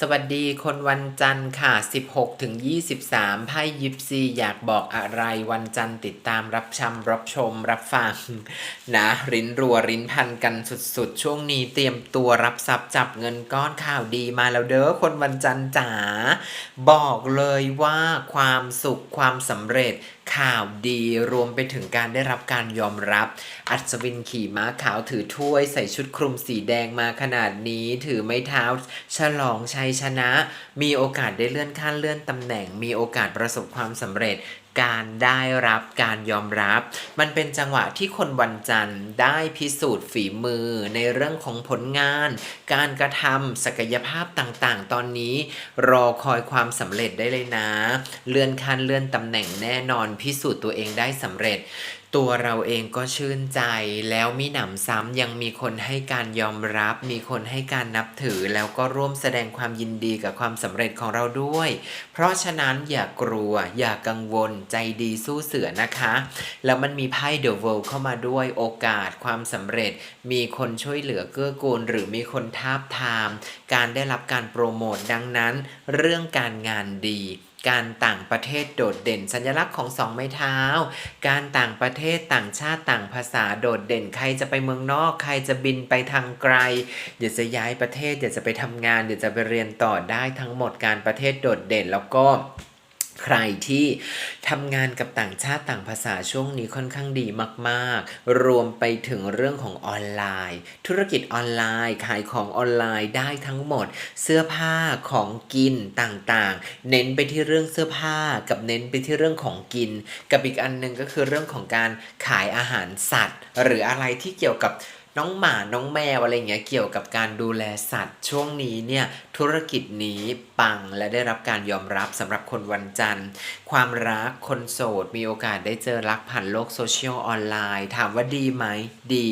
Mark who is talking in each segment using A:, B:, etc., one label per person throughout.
A: สวัสดีคนวันจันทร์ค่ะ 16 ถึง 23 ไพ่ยิปซีอยากบอกอะไรวันจันทร์ติดตามรับชมรับชมรับฟัง นะรินรัวรินพันกันสุดๆ ช่วงนี้เตรียมตัวรับทรัพย์จับเงินก้อนข่าวดีมาแล้วเด้อคนวันจันทร์จ๋าบอกเลยว่าความสุขความสำเร็จข่าวดีรวมไปถึงการได้รับการยอมรับ อัศวินขี่ม้าขาวถือถ้วยใส่ชุดคลุมสีแดงมาขนาดนี้ ถือไม้เท้า ฉลองชัยชนะ มีโอกาสได้เลื่อนขั้นเลื่อนตำแหน่ง มีโอกาสประสบความสำเร็จ การได้รับการยอมรับ มันเป็นจังหวะที่คนวันจันทร์ได้พิสูจน์ฝีมือในเรื่องของผลงาน การกระทำศักยภาพต่างๆ ตอนนี้ รอคอยความสำเร็จได้เลยนะ เลื่อนขั้นเลื่อนตำแหน่งแน่นอนพิสูจน์ตัวเองได้สำเร็จ ตัวเราเองก็ชื่นใจแล้วมีหนำซ้ำยังมีคนให้การยอมรับ มีคนให้การนับถือแล้วก็ร่วมแสดงความยินดีกับความสำเร็จของเราด้วย เพราะฉะนั้นอย่ากลัว อย่ากกังวลใจดีสู้เสือนะคะ แล้วมันมีไพ่เดอะเวิลด์เข้ามาด้วยโอกาสความสำเร็จ มีคนช่วยเหลือเกื้อกูล หรือมีคนทาบทาม การได้รับการโปรโมทดังนั้น เรื่องการงานดี การต่างประเทศโดดเด่น สัญลักษณ์ของสองไม้เท้า การต่างประเทศต่างชาติต่างภาษาโดดเด่น ใครจะไปเมืองนอก ใครจะบินไปทางไกลอยากจะย้ายประเทศอยากจะไปทำงานอยากจะไปเรียนต่อได้ทั้งหมดการประเทศโดดเด่นแล้วก็ ใครที่ทำงานกับต่างชาติต่างภาษาช่วงนี้ค่อนข้างดีมาก ๆ รวมไปถึงเรื่องของออนไลน์ ธุรกิจออนไลน์ ขายของออนไลน์ได้ทั้งหมด เสื้อผ้าของกินต่างๆ เน้นไปที่เรื่องเสื้อผ้ากับเน้นไปที่เรื่องของกิน กับอีกอันหนึ่งก็คือเรื่องของการขายอาหารสัตว์ หรืออะไรที่เกี่ยวกับ น้องหมาน้องแมวอะไรเงี้ยเกี่ยวกับการดูแลสัตว์ ช่วงนี้เนี่ยธุรกิจนี้ปังและได้รับการยอมรับสำหรับคนวันจันทร์ ความรักคนโสด มีโอกาสได้เจอรักผ่านโลกโซเชียลออนไลน์ ถามว่าดีไหมดี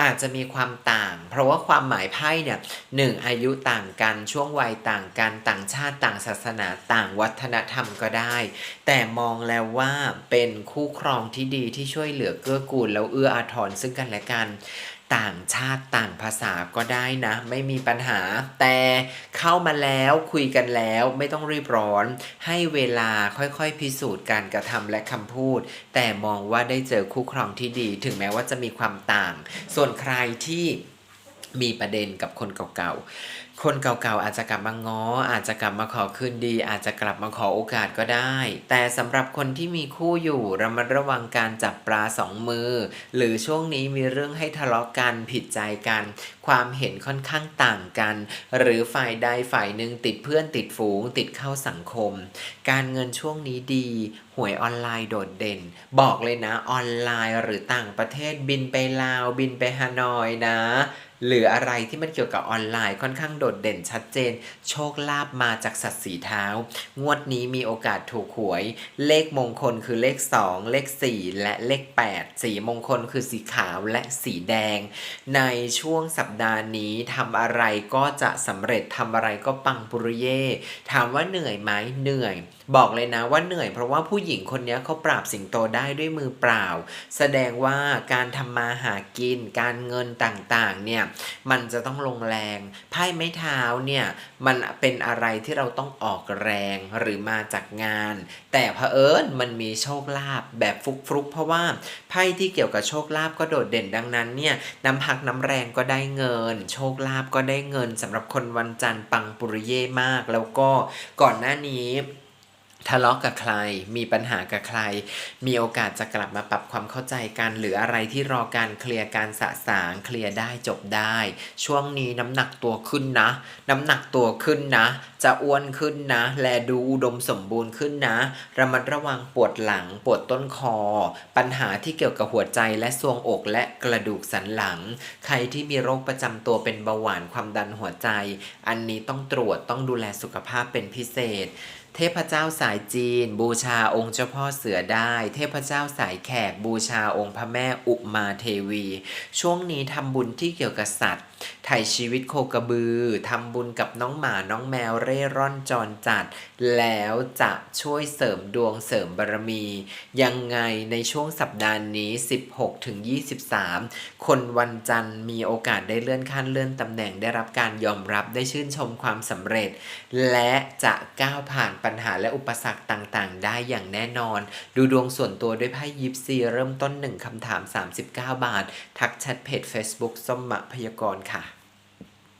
A: อาจจะมีความต่าง เพราะว่าความหมายไพ่เนี่ยหนึ่งอายุต่างกันช่วงวัยต่างกันต่างชาติต่างศาสนาต่างวัฒนธรรมก็ได้ แต่มองแล้วว่าเป็นคู่ครองที่ดีที่ช่วยเหลือเกื้อกูลแล้วเอื้ออาทรซึ่งกันและกัน ต่างชาติต่างภาษาก็ได้นะ ไม่มีปัญหา แต่เข้ามาแล้วคุยกันแล้วไม่ต้องรีบร้อน ให้เวลาค่อยๆ พิสูจน์การกระทำและคำพูด แต่มองว่าได้เจอคู่ครองที่ดี ถึงแม้ว่าจะมีความต่าง ส่วนใครที่ มีประเด็นกับคนเก่าๆ คนเก่าๆ อาจจะกลับมาง้อ อาจจะกลับมาขอคืนดี อาจจะกลับมาขอโอกาสก็ได้ แต่สำหรับคนที่มีคู่อยู่ระมัดระวังการจับปลาสองมือ หรือช่วงนี้มีเรื่องให้ทะเลาะกันผิดใจกัน ความเห็นค่อนข้างต่างกัน หรือฝ่ายใดฝ่ายหนึ่งติดเพื่อนติดฝูง ติดเข้าสังคม การเงินช่วงนี้ดี หวยออนไลน์โดดเด่น บอกเลยนะออนไลน์หรือต่างประเทศบินไปลาวบินไปฮานอยนะ หรืออะไรที่มันเกี่ยวกับออนไลน์ค่อนข้างโดดเด่นชัดเจน โชคลาภมาจากสัตว์สีเท้า งวดนี้มีโอกาสถูกหวย เลขมงคลคือเลข 2 เลข 4 และเลข 8 สีมงคลคือสีขาวและสีแดง ในช่วงสัปดาห์นี้ทำอะไรก็จะสำเร็จทำอะไรก็ปังปุริเย่ถามว่าเหนื่อยไหมเหนื่อย บอกเลยนะว่าเหนื่อยเพราะว่าผู้หญิงคนนี้เขาปราบสิงโตได้ด้วยมือเปล่า แสดงว่าการทำมาหากิน การเงินต่างๆเนี่ยมันจะต้องลงแรงไพ่ไม้เท้าเนี่ยมันเป็นอะไรที่เราต้องออกแรงหรือมาจากงาน แต่เผอิญมันมีโชคลาภแบบฟุกๆ เพราะว่าไพ่ที่เกี่ยวกับโชคลาภก็โดดเด่นดังนั้นเนี่ยน้ำพักน้ำแรงก็ได้เงิน โชคลาภก็ได้เงินสำหรับคนวันจันทร์ปังปุริเย่มาก แล้วก็ก่อนหน้านี้ ทะเลาะกับใคร มีปัญหากับใคร มีโอกาสจะกลับมาปรับความเข้าใจกัน หรืออะไรที่รอการเคลียร์การสะสาง เคลียร์ได้จบได้ ช่วงนี้น้ำหนักตัวขึ้นนะ น้ำหนักตัวขึ้นนะ จะอ้วนขึ้นนะ แลดูอุดมสมบูรณ์ขึ้นนะ ระมัดระวังปวดหลัง ปวดต้นคอ ปัญหาที่เกี่ยวกับหัวใจและทรวงอกและกระดูกสันหลัง ใครที่มีโรคประจำตัวเป็นเบาหวานความดันหัวใจ อันนี้ต้องตรวจต้องดูแลสุขภาพเป็นพิเศษ เทพเจ้าสายจีน บูชาองค์เจ้าพ่อเสือได้ เทพเจ้าสายแขกบูชาองค์พระแม่อุมาเทวี ช่วงนี้ทำบุญที่เกี่ยวกับสัตว์ ถ่ายชีวิตโคกระบือทำบุญกับน้องหมาน้องแมวเร่ร่อนจรจัด แล้วจะช่วยเสริมดวงเสริมบารมี ยังไงในช่วงสัปดาห์นี้ 16ถึง23 คนวันจันทร์มีโอกาสได้เลื่อนขั้นเลื่อนตำแหน่งได้รับการยอมรับได้ชื่นชมความสำเร็จ และจะก้าวผ่านปัญหาและอุปสรรคต่างๆ ได้อย่างแน่นอน ดูดวงส่วนตัวด้วยไพ่ยิปซีเริ่มต้น 1คำถาม 39 บาท ทักแชทเพจ Facebook ส้มมะพยากรณ์ค่ะ